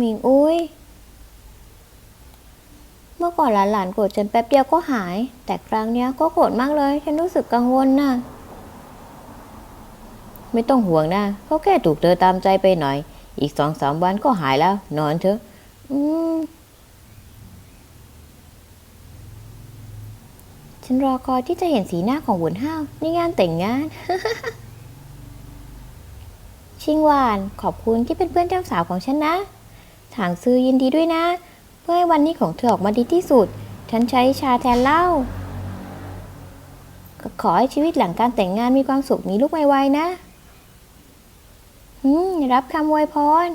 หมิงอุ้ย เมื่อก่อนหลานๆโกรธฉันแป๊บเดียวก็หาย แต่ครั้งเนี้ยก็โกรธมากเลย ฉันรู้สึกกังวลน่ะ ไม่ต้องห่วงนะเขาแค่ถูกเธอตามใจไปหน่อย อีกสองสามวันก็หายแล้ว นอนเถอะ อืม ฉันรอคอยที่จะเห็นสีหน้าของหวนห้าวในงานแต่งงานชิงหวาน ขอบคุณที่เป็นเพื่อนเจ้าสาวของฉันนะ ถางซือยินดีด้วยนะ เพื่อให้วันนี้ของเธอออกมาดีที่สุด ฉันใช้ชาแทนเหล้าก็ขอให้ชีวิตหลังการแต่งงานมีความสุขมีลูกไวๆนะอืมรับคำอวยพร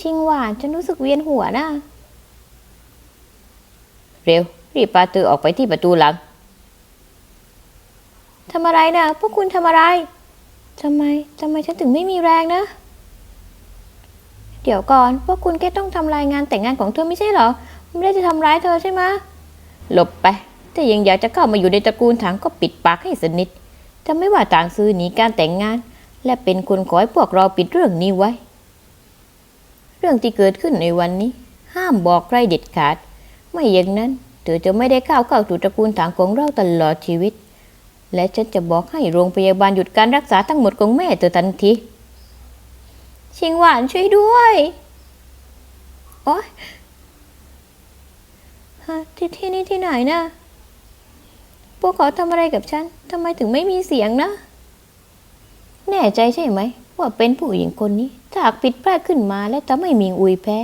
ชิงหวานฉันรู้สึกเวียนหัวนะ เร็ว รีบพาเธอออกไปที่ประตูหลังทำอะไรนะพวกคุณทำอะไรทำไมทำไมฉันถึงไม่มีแรงนะ เดี๋ยวก่อน พวกคุณแค่ต้องทำรายงานแต่งงานของเธอไม่ใช่เหรอ ไม่ได้จะทำร้ายเธอใช่ไหมหลบไปถ้ายังอยากจะเข้ามาอยู่ในตระกูลถังก็ปิดปากให้สนิท จะไม่ว่าต่างซื้อหนีการแต่งงาน และเป็นคนขอให้พวกเราปิดเรื่องนี้ไว้ เรื่องที่เกิดขึ้นในวันนี้ ห้ามบอกใครเด็ดขาด ไม่อย่างนั้นเธอจะไม่ได้เข้าเข้าสู่ตระกูลถังของเราตลอดชีวิต และฉันจะบอกให้โรงพยาบาลหยุดการรักษาทั้งหมดของแม่เธอทันที ชิงหวานช่วยด้วย โอ๊ยฮะที่ที่นี่ที่ไหนนะพวกเขาทำอะไรกับฉันทำไมถึงไม่มีเสียงนะ แน่ใจใช่ไหม ว่าเป็นผู้หญิงคนนี้ ถ้าหากผิดพลาดขึ้นมาและทำให้มีอุยแพ้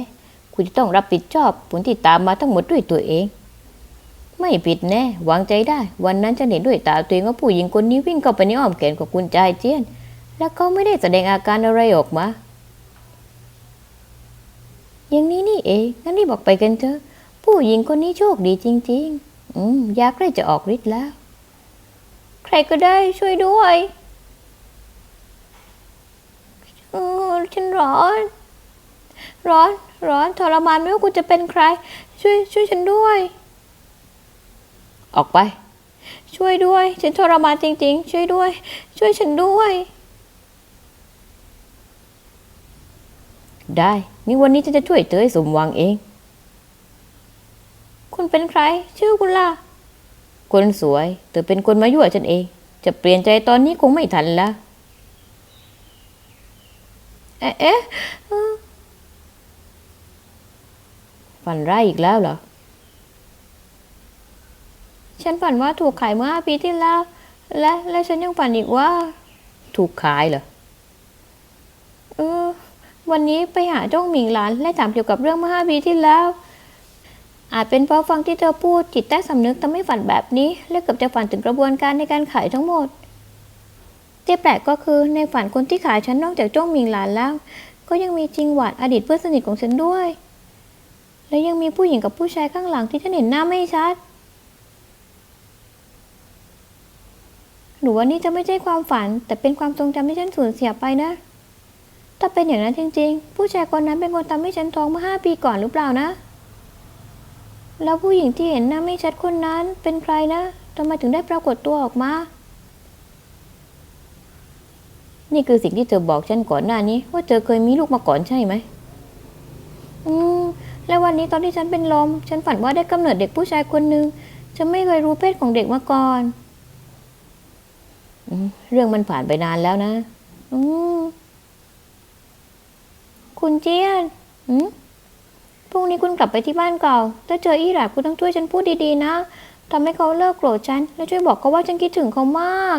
คุณจะต้องรับผิดชอบผลที่ตามมาทั้งหมดด้วยตัวเอง ไม่ผิดแน่วางใจได้ วันนั้นฉันเห็นด้วยตาตัวเองว่าผู้หญิงคนนี้วิ่งเข้าไปในอ้อมแขนของคุณจายเจียน และเขาไม่ได้แสดงอาการอะไรออกมา อย่างนี้นี่เองงั้นรีบออกไปกันเถอะ ผู้หญิงคนนี้โชคดีจริง ๆ อืมยาใกล้จะออกฤทธิ์แล้ว ใครก็ได้ช่วยด้วยเออฉันร้อน ร้อน ร้อนทรมานไม่ว่ากูจะเป็นใคร ช่วย ช่วยฉันด้วย ออกไป ช่วยด้วย ฉันทรมานจริง ๆ ช่วยด้วย ช่วยฉันด้วย ได้นี่วันนี้ฉันจะช่วยเธอให้สมหวังเอง คุณเป็นใคร ชื่อคุณล่ะ คนสวย เธอเป็นคนมายั่วฉันเอง จะเปลี่ยนใจตอนนี้คงไม่ทันละเอ๊ะเอ๊ะฝันร้ายอีกแล้วเหรอ ฉันฝันว่าถูกขายเมื่อห้าปีที่แล้ว และและฉันยังฝันอีกว่า ถูกขายเหรอ วันนี้ไปหาจ้องหมิงหลานและถามเกี่ยวกับเรื่องเมื่อห้าปีที่แล้ว อาจเป็นเพราะฟังที่เธอพูดจิตใต้สำนึกทำให้ฝันแบบนี้ และเกือบจะฝันถึงกระบวนการในการขายทั้งหมด ที่แปลกก็คือในฝันคนที่ขายฉันนอกจากจ้องหมิงหลานแล้ว ก็ยังมีจิงหวานอดีตเพื่อนสนิทของฉันด้วย และยังมีผู้หญิงกับผู้ชายข้างหลังที่ฉันเห็นหน้าไม่ชัดหรือว่านี่จะไม่ใช่ความฝัน แต่เป็นความทรงจำที่ฉันสูญเสียไปนะ ถ้าเป็นอย่างนั้นจริง ๆ ผู้ชายคนนั้นเป็นคนทำให้ฉันท้องเมื่อห้าปีก่อนหรือเปล่านะ แล้วผู้หญิงที่เห็นหน้าไม่ชัดคนนั้นเป็นใครนะทำไมถึงได้ปรากฏตัวออกมา นี่คือสิ่งที่เธอบอกฉันก่อนหน้านี้ ว่าเธอเคยมีลูกมาก่อนใช่ไหม อืม แล้ววันนี้ตอนที่ฉันเป็นลม ฉันฝันว่าได้กำเนิดเด็กผู้ชายคนหนึ่งฉันไม่เคยรู้เพศของเด็กมาก่อนอเรื่องมันผ่านไปนานแล้วนะ อืม คุณเจียนอืมพรุ่งนี้คุณกลับไปที่บ้านเก่า ถ้าเจออีหลาบคุณต้องช่วยฉันพูดดีๆนะทำให้เขาเลิกโกรธฉัน และช่วยบอกเขาว่าฉันคิดถึงเขามาก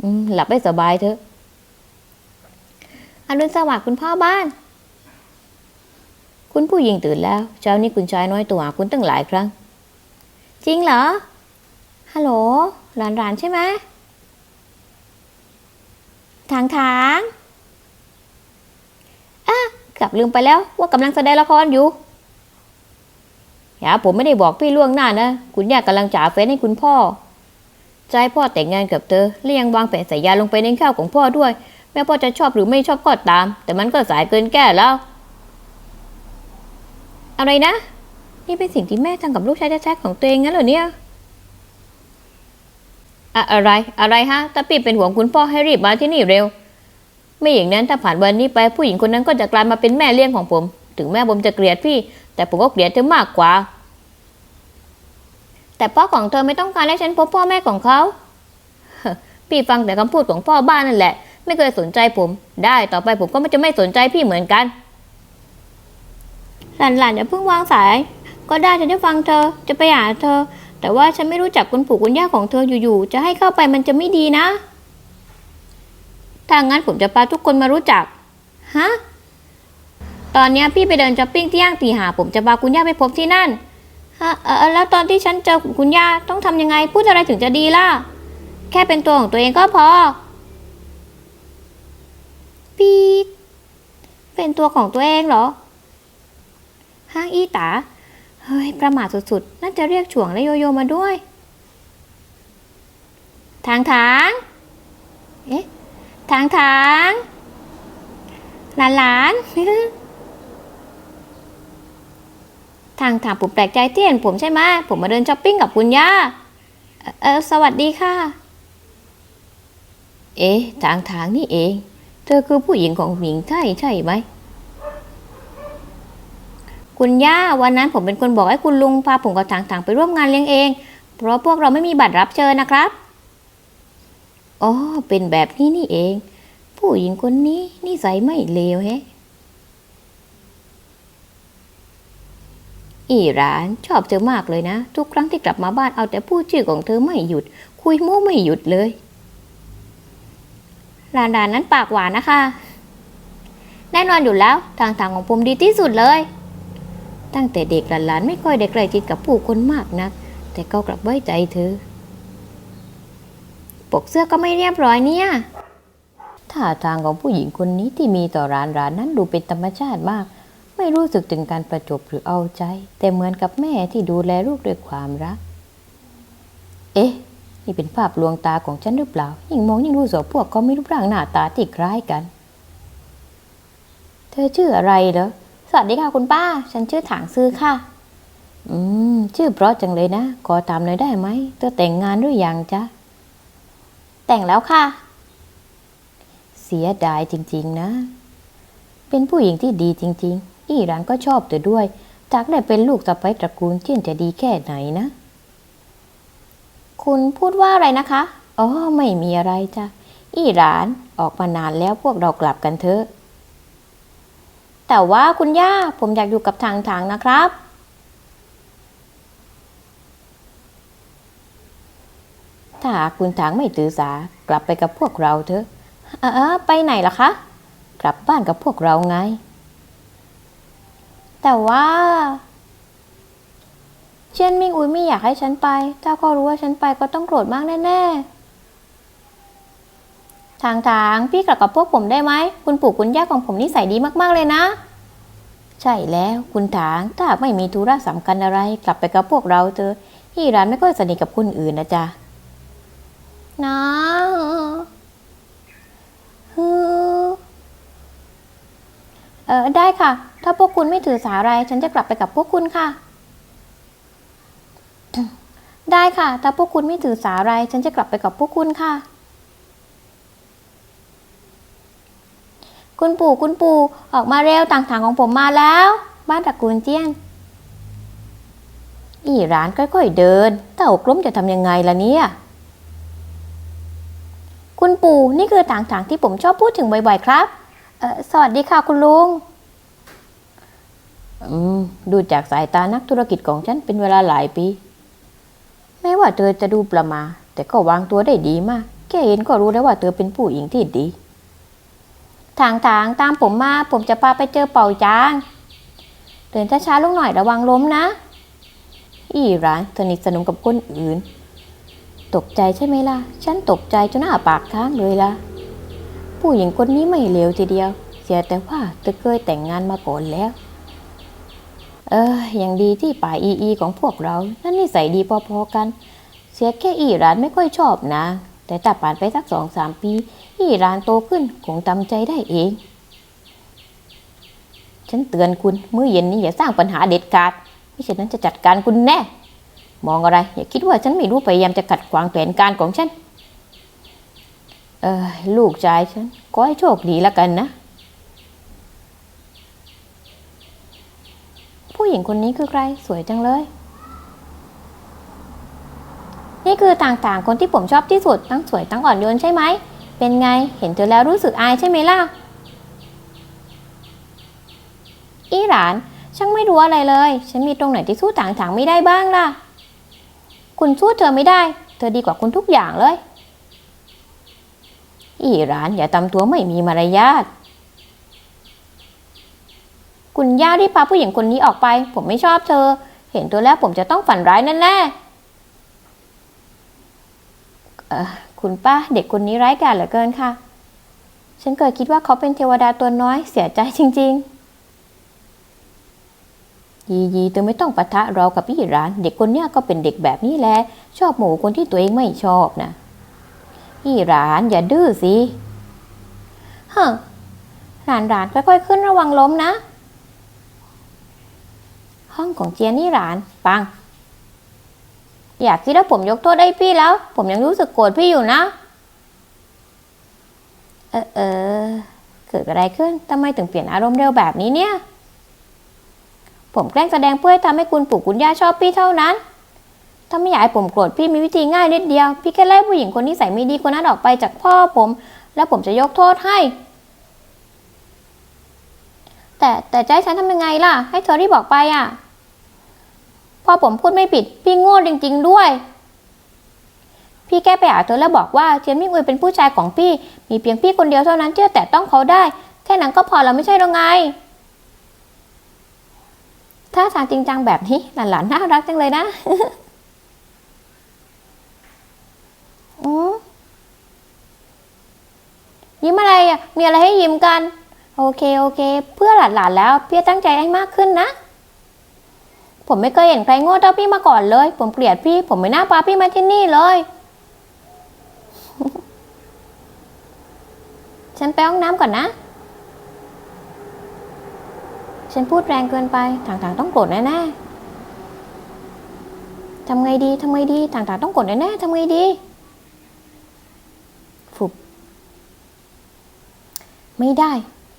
อืมหลับให้สบายเถอะอรุณสวัสดิ์คุณพ่อบ้าน คุณผู้หญิงตื่นแล้ว เช้านี้คุณชายน้อยตัวหาคุณตั้งหลายครั้ง จริงเหรอ ฮัลโหลหลานๆใช่ไหมทางทาง กลับลืมไปแล้วว่ากำลังแสดงละครอยู่อย่าผมไม่ได้บอกพี่ล่วงหน้านะ คุณย่ากำลังจ่าเฟซให้คุณพ่อใจะให้พ่อแต่งงานกับเธอ และยังวางแผนใส่ยาลงไปในข้าวของพ่อด้วย แม้พ่อจะชอบหรือไม่ชอบก็ตาม แต่มันก็สายเกินแก้แล้ว อะไรนะ นี่เป็นสิ่งที่แม่ทำกับลูกชายแท้ๆของตัวเองงั้นเหรอเนี่ยอะอะไร อะไรฮะตาปีเป็นห่วงคุณพ่อให้รีบมาที่นี่เร็ว ไม่อย่างนั้นถ้าผ่านวันนี้ไปผู้หญิงคนนั้นก็จะกลายมาเป็นแม่เลี้ยงของผม ถึงแม่ผมจะเกลียดพี่ แต่ผมก็เกลียดเธอมากกว่า แต่พ่อของเธอไม่ต้องการให้ฉันพบพ่อแม่ของเขาพี่ฟังแต่คำพูดของพ่อบ้านนั่นแหละ ไม่เคยสนใจผม ได้ต่อไปผมก็ไม่จะไม่สนใจพี่เหมือนกันหลานๆอย่าเพิ่งวางสาย ก็ได้จะได้ฟังเธอจะไปหาเธอ แต่ว่าฉันไม่รู้จักคุณปู่คุณย่าของเธออยู่ๆจะให้เข้าไปมันจะไม่ดีนะ ถ้างั้นผมจะพาทุกคนมารู้จัก ฮะ ตอนนี้พี่ไปเดินช้อปปิ้งที่ย่างตีหา ผมจะพาคุณย่าไปพบที่นั่น ฮะ เออแล้วตอนที่ฉันเจอคุณย่าต้องทำยังไง พูดอะไรถึงจะดีล่ะ แค่เป็นตัวของตัวเองก็พอ ปีดเป็นตัวของตัวเองเหรอ ห้างอีตา เฮ้ย ประมาทสุดๆ น่าจะเรียกฉวงและโยโยมาด้วย ทางทาง เอ๊ะ ทางทางหลานหลานๆทางทางผมแปลกใจที่เห็นผมใช่ไหมผมมาเดินช้อปปิ้งกับคุณย่าเออเออ สวัสดีค่ะ เอ๊ะ ทางทางนี่เอง เธอคือผู้หญิงของหญิงไทยใช่ไหม คุณย่าวันนั้นผมเป็นคนบอกให้คุณลุงพาผมกับทางทางไปร่วมงานเลี้ยงเอง เพราะพวกเราไม่มีบัตรรับเชิญนะครับ อ๋อ เป็นแบบนี้นี่เอง ผู้หญิงคนนี้นิสัยไม่เลวแฮะ อีหรานชอบเธอมากเลยนะ ทุกครั้งที่กลับมาบ้านเอาแต่พูดชื่อของเธอไม่หยุด คุยโม้ไม่หยุดเลยหลานดานนั้นปากหวานนะคะ แน่นอนอยู่แล้วทางทางของผมดีที่สุดเลย ตั้งแต่เด็กหลานๆไม่ค่อยได้ใกล้ชิดกับผู้คนมากนัก แต่ก็กลับไว้ใจเธอ ปกเสื้อก็ไม่เรียบร้อยเนี่ยท่าทางของผู้หญิงคนนี้ที่มีต่อร้านร้านนั้นดูเป็นธรรมชาติมาก ไม่รู้สึกถึงการประจบหรือเอาใจ แต่เหมือนกับแม่ที่ดูแลลูกด้วยความรัก เอ๊ะ นี่เป็นภาพลวงตาของฉันหรือเปล่า ยิ่งมองยิ่งรู้สึกว่าพวกเขามีรูปร่างหน้าตาที่คล้ายกัน เธอชื่ออะไรเหรอสวัสดีค่ะคุณป้า ฉันชื่อถางซื้อค่ะ อืม ชื่อเพราะจังเลยนะขอถามหน่อยได้ไหมเธอแต่งงานหรือยังจ๊ะ แต่งแล้วค่ะ เสียดายจริง ๆ นะ เป็นผู้หญิงที่ดีจริง ๆ อีรานก็ชอบเธอด้วย จากได้เป็นลูกสะใภ้ตระกูลเจียนจะดีแค่ไหนนะ คุณพูดว่าอะไรนะคะ อ๋อ ไม่มีอะไรจ้ะ อีรานออกมานานแล้วพวกเรากลับกันเถอะ แต่ว่าคุณย่าผมอยากอยู่กับทางทางนะครับ ถ้าหากคุณถางไม่ถือสา กลับไปกับพวกเราเถอะเออไปไหนล่ะคะ กลับบ้านกับพวกเราไง แต่ว่าเช่นมิงอุยไม่อยากให้ฉันไป ถ้าเขารู้ว่าฉันไปก็ต้องโกรธมากแน่ๆ ทางทางพี่กลับกับพวกผมได้ไหม คุณปู่คุณย่าของผมนิสัยดีมากๆเลยนะ ใช่แล้วคุณถาง ถ้าไม่มีธุระสำคัญอะไร กลับไปกับพวกเราเถอะอีรานไม่ค่อยสนิทกับคนอื่นนะจ๊ะ นะฮือเออได้ค่ะ ถ้าพวกคุณไม่ถือสาอะไร ฉันจะกลับไปกับพวกคุณค่ะ ได้ค่ะ ถ้าพวกคุณไม่ถือสาอะไร ฉันจะกลับไปกับพวกคุณค่ะ คุณปู่คุณปู่ออกมาเร็วต่างทางของผมมาแล้ว บ้านตระกูลเจียน อีร้านค่อยๆเดินถ้ากล้มจะทำยังไงล่ะเนี่ย คุณปู่นี่คือต่างทางที่ผมชอบพูดถึงบ่อยๆ ครับเออสวัสดีค่ะคุณลุง อืม ดูจากสายตานักธุรกิจของฉันเป็นเวลาหลายปีแม้ว่าเธอจะดูประมา แต่ก็วางตัวได้ดีมาก แค่เห็นก็รู้แล้วว่าเธอเป็นผู้หญิงที่ดีทางทางตามผมมาผมจะพาไปเจอเป่าจางเดินช้าๆลงหน่อยระวังล้มนะ อีรานสนิทสนมกับคนอื่น ตกใจใช่ไหมล่ะ ฉันตกใจจนหน้าปากค้างเลยล่ะ ผู้หญิงคนนี้ไม่เลวทีเดียว เสียแต่ว่าเธอเคยแต่งงานมาก่อนแล้ว เอออย่างดีที่ป่าอีอีของพวกเรา นั่นนิสัยดีพอๆกัน เสียแค่อีรานไม่ค่อยชอบนะ แต่ถ้าผ่านไปสักสองสามปี อีรานโตขึ้นคงจำใจได้เอง ฉันเตือนคุณมื้อเย็นนี้อย่าสร้างปัญหาเด็ดขาดไม่เช่นนั้นจะจัดการคุณแน่ มองอะไร อย่าคิดว่าฉันไม่รู้พยายามจะขัดขวางแผนการของฉัน เออลูกชายฉันก็ให้โชคดีแล้วกันนะ ผู้หญิงคนนี้คือใครสวยจังเลย นี่คือต่างๆ คนที่ผมชอบที่สุดทั้งสวยทั้งอ่อนโยนใช่ไหม เป็นไงเห็นเธอแล้วรู้สึกอายใช่ไหมล่ะ อีหลานช่างไม่รู้อะไรเลย ฉันมีตรงไหนที่สู้ต่างๆไม่ได้บ้างล่ะ คุณสู้เธอไม่ได้ เธอดีกว่าคุณทุกอย่างเลย อีหลานอย่าทำตัวไม่มีมารยาท คุณย่าที่พาผู้หญิงคนนี้ออกไป ผมไม่ชอบเธอ เห็นตัวแล้วผมจะต้องฝันร้ายแน่ๆเอ่คุณป้าเด็กคนนี้ร้ายกาจเหลือเกินค่ะ ฉันเคยคิดว่าเขาเป็นเทวดาตัวน้อยเสียใจจริง ๆ ยียีเธอไม่ต้องปะทะเรากับพี่หลาน เด็กคนเนี้ยก็เป็นเด็กแบบนี้แหละชอบหมูคนที่ตัวเองไม่ชอบนะพี่หลานอย่าดื้อสิๆเฮ้อหลานหลานค่อยๆขึ้นระวังล้มนะ ห้องของเจียนี่หลานปัง อยากคิดว่าผมยกโทษให้พี่แล้ว ผมยังรู้สึกโกรธพี่อยู่นะ เออเออเกิดอะไรขึ้นทำไมถึงเปลี่ยนอารมณ์เร็วแบบนี้เนี่ย ผมแกล้งแสดงเพื่อให้ทำให้คุณปู่คุณย่าชอบพี่เท่านั้น ถ้าไม่อยากให้ผมโกรธพี่มีวิธีง่ายนิดเดียว พี่แค่ไล่ผู้หญิงคนที่ใส่ไม่ดีคนนั้นออกไปจากพ่อผม แล้วผมจะยกโทษให้ แต่แต่จให้ฉันทำยังไงล่ะ ให้เธอที่บอกไปอะ พอผมพูดไม่ผิด พี่โง่จริง ๆ ด้วย พี่แก้ไปหาเธอแล้วบอกว่าเจียนมิ่งอุยเป็นผู้ชายของพี่ มีเพียงพี่คนเดียวเท่านั้นที่จะแตะต้องเขาได้ แค่นั้นก็พอแล้วไม่ใช่หรือไง ถ้าทางจริงจังแบบนี้หลานๆน่ารักจังเลยนะยิ้มอะไรอะ มีอะไรให้ยิ้มกัน โอเคโอเค เพื่อหลานๆแล้วพี่ตั้งใจให้มากขึ้นนะ ผมไม่เคยเห็นใครโง่เท่าพี่มาก่อนเลย ผมเกลียดพี่ ผมไม่น่าพาพี่มาที่นี่เลย ฉันไปห้องน้ำก่อนนะ ฉันพูดแรงเกินไปต่างๆต้องโกรธแน่ๆทำไงดีทำไงดีต่างๆต้องโกรธแน่ๆทำไงดีฟุบไม่ได้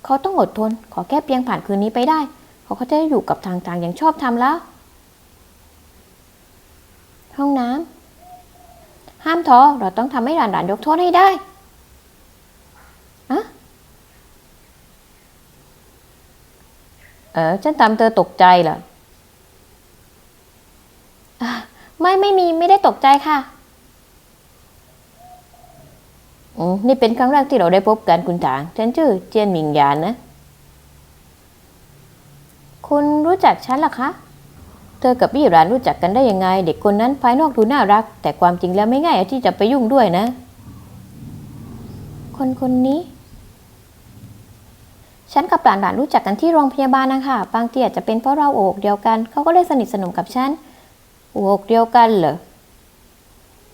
เขาต้องอดทน ขอแค่เพียงผ่านคืนนี้ไปได้เขาก็จะอยู่กับทางๆอย่างชอบทำแล้ว ห้องน้ำห้ามท้อเราต้องทำให้หลานๆยกโทษให้ได้อะ เออฉันทำเธอตกใจเหรอไม่ไม่มีไม่ได้ตกใจค่ะอืมนี่เป็นครั้งแรกที่เราได้พบกันคุณถาง ฉันชื่อเจียนหมิงหยานนะ คุณรู้จักฉันหรอคะ เธอกับพี่หลานรู้จักกันได้ยังไง เด็กคนนั้นภายนอกดูน่ารัก แต่ความจริงแล้วไม่ง่ายที่จะไปยุ่งด้วยนะ คนคนนี้ ฉันกับหลานหลานๆรู้จักกันที่โรงพยาบาลนะคะ บางทีอาจจะเป็นเพราะเราโอกเดียวกัน เขาก็เลยสนิทสนมกับฉันโอกเดียวกันเหรอ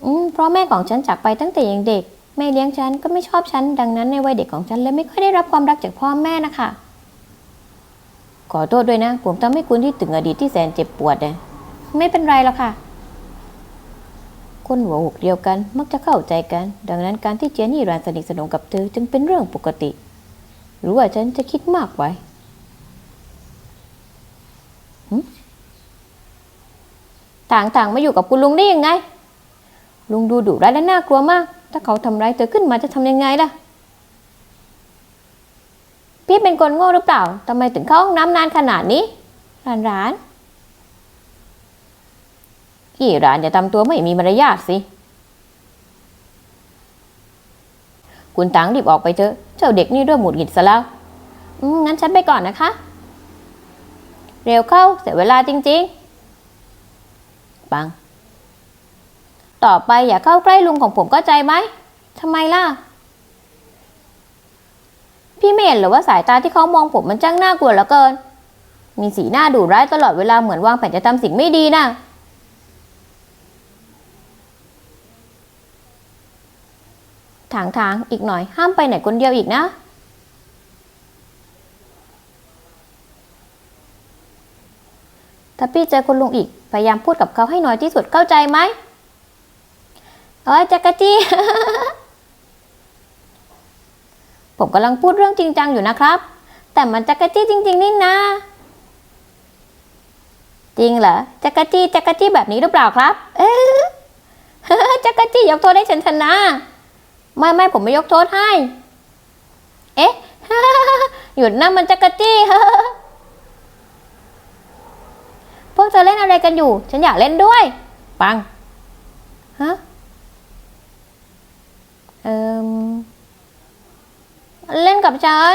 อืม เพราะแม่ของฉันจากไปตั้งแต่ยังเด็ก แม่เลี้ยงฉันก็ไม่ชอบฉัน ดังนั้นในวัยเด็กของฉันเลยไม่ค่อยได้รับความรักจากพ่อแม่นะคะ ขอโทษด้วยนะ ผมทำให้คุณที่ถึงอดีตที่แสนเจ็บปวดนะไม่เป็นไรหรอกค่ะ คนหัวอกเดียวกันมักจะเข้าใจกัน ดังนั้นการที่เจนนี่รานสนิทสนมกับเธอจึงเป็นเรื่องปกติ หรือว่าฉันจะคิดมากไว้ต่างๆมาอยู่กับคุณลุงได้ยังไง ลุงดูดุร้ายและน่ากลัวมาก ถ้าเขาทำร้ายเธอขึ้นมาจะทำยังไงล่ะ พี่เป็นคนโง่หรือเปล่าทำไมถึงเข้าห้องน้ำนานขนาดนี้ร้านร้านพี่หลานอย่าทำตัวไม่มีมารยาทสิ คุณตังรีบออกไปเถอะ เจ้าเด็กนี่เริ่มหงุดหงิดซะแล้วงั้นฉันไปก่อนนะคะ เร็วเข้าเสียเวลาจริงปัง ต่อไปอย่าเข้าใกล้ลุงของผมก็ใจไหมทำไมล่ะ พี่ไม่เห็นหรือว่าสายตาที่เขามองผมมันจ้างน่ากลัวเหลือเกิน มีสีหน้าดุร้ายตลอดเวลาเหมือนวางแผนจะทำสิ่งไม่ดีน่ะ ถางทางๆอีกหน่อย ห้ามไปไหนคนเดียวอีกนะ ถ้าพี่เจอคุณลุงอีก พยายามพูดกับเขาให้น้อยที่สุดเข้าใจไหมเอ้ยจักรจี้ผมกำลังพูดเรื่องจริงจังอยู่นะครับ แต่มันจักรจี้จริง ๆ นี่นะจริงเหรอจักรจี้จักรจี้แบบนี้หรือเปล่าครับ เอ๊ะจักรจี้ยกโทษให้ฉันชนะ ไม่ไม่ผมไม่ยกโทษให้ เอ๊ะ หยุดนะมันจักระจี้พวกเธอเล่นอะไรกันอยู่ ฉันอยากเล่นด้วย ปัง ฮะ เอิมเล่นกับฉัน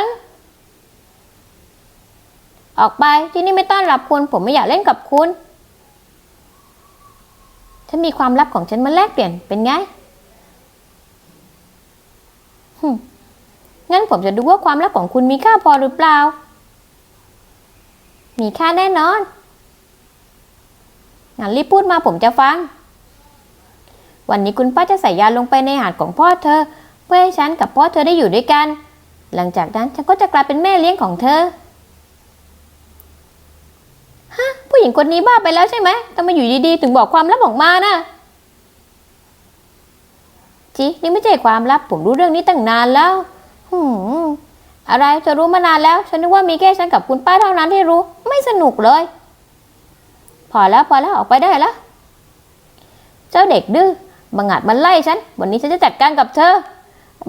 ออกไปที่นี่ไม่ต้อนรับคุณ ผมไม่อยากเล่นกับคุณ ฉันมีความลับของฉันมาแลกเปลี่ยนเป็นไง งั้นผมจะดูว่าความลับของคุณมีค่าพอหรือเปล่า มีค่าแน่นอนงั้นรีบพูดมาผมจะฟัง วันนี้คุณป้าจะใส่ยาลงไปในอาหารของพ่อเธอ เพื่อให้ฉันกับพ่อเธอได้อยู่ด้วยกัน หลังจากนั้นฉันก็จะกลายเป็นแม่เลี้ยงของเธอ ฮะ ผู้หญิงคนนี้บ้าไปแล้วใช่ไหมทำไมอยู่ดีๆ ถึงบอกความลับออกมานะ จีนี่ไม่ใช่ความลับ ผมรู้เรื่องนี้ตั้งนานแล้วหืมอะไรเธอรู้มานานแล้ว ฉันนึกว่ามีแค่ฉันกับคุณป้าเท่านั้นที่รู้ ไม่สนุกเลย พอแล้วพอแล้วออกไปได้แล้วเจ้าเด็กดื้อบังอาจมันไล่ฉัน วันนี้ฉันจะจัดการกับเธอ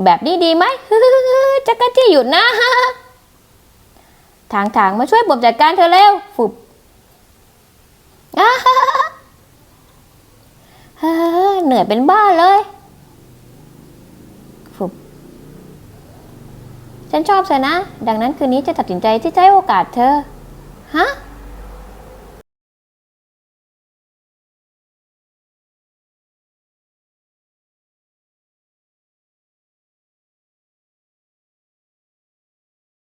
แบบนี้ดีไหมจักรจี้หยุดนะทางทางๆมาช่วยผมจัดการเธอเร็วฟุบเหนื่อยเป็นบ้าเลยฟุบ ฉันชอบเธอนะ ดังนั้นคืนนี้จะตัดสินใจที่จะให้โอกาสเธอ ฮะ